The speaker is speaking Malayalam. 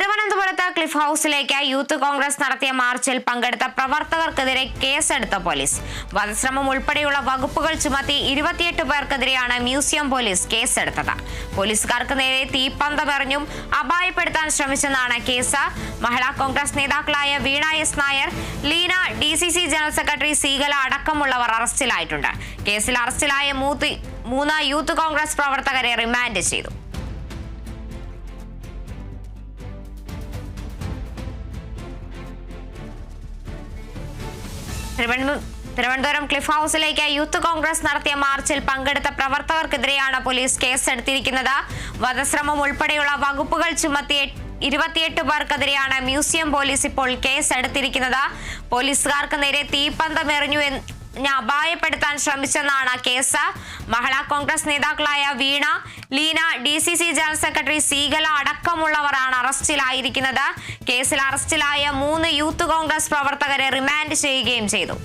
തിരുവനന്തപുരത്ത് ക്ലിഫ് ഹൌസിലേക്ക് യൂത്ത് കോൺഗ്രസ് നടത്തിയ മാർച്ചിൽ പങ്കെടുത്ത പ്രവർത്തകർക്കെതിരെ കേസെടുത്ത പോലീസ്. വധശ്രമം ഉൾപ്പെടെയുള്ള വകുപ്പുകൾ ചുമത്തി ഇരുപത്തിയെട്ട് പേർക്കെതിരെയാണ് മ്യൂസിയം പോലീസ് കേസെടുത്തത്. പോലീസുകാർക്ക് നേരെ തീപ്പന്തമെറിഞ്ഞും അപായപ്പെടുത്താൻ ശ്രമിച്ചെന്നാണ് കേസ്. മഹിളാ കോൺഗ്രസ് നേതാക്കളായ Veena S Nair Leena D general secretary സീഗല അടക്കമുള്ളവർ അറസ്റ്റിലായിട്ടുണ്ട്. കേസിൽ അറസ്റ്റിലായ മൂന്ന് യൂത്ത് കോൺഗ്രസ് പ്രവർത്തകരെ റിമാൻഡ് ചെയ്തു. തിരുവനന്തപുരം ക്ലിഫ് ഹൌസിലേക്ക് യൂത്ത് കോൺഗ്രസ് നടത്തിയ മാർച്ചിൽ പങ്കെടുത്ത പ്രവർത്തകർക്കെതിരെയാണ് പോലീസ് കേസെടുത്തിരിക്കുന്നത്. വധശ്രമം ഉൾപ്പെടെയുള്ള വകുപ്പുകൾ ചുമത്തിയ ഇരുപത്തിയെട്ട് പേർക്കെതിരെയാണ് മ്യൂസിയം പോലീസ് ഇപ്പോൾ കേസെടുത്തിരിക്കുന്നത്. പോലീസുകാർക്ക് നേരെ തീപ്പന്തമെറിഞ്ഞു എന്ന് അപായപ്പെടുത്താൻ ശ്രമിച്ചെന്നാണ് കേസ്. മഹിളാ കോൺഗ്രസ് നേതാക്കളായ Veena Leena D C C general secretary സീഗല അടക്കമുള്ളവരാണ് അറസ്റ്റിലായിരിക്കുന്നത്. കേസിൽ അറസ്റ്റിലായ മൂന്ന് യൂത്ത് കോൺഗ്രസ് പ്രവർത്തകരെ റിമാൻഡ് ചെയ്യുകയും ചെയ്തു.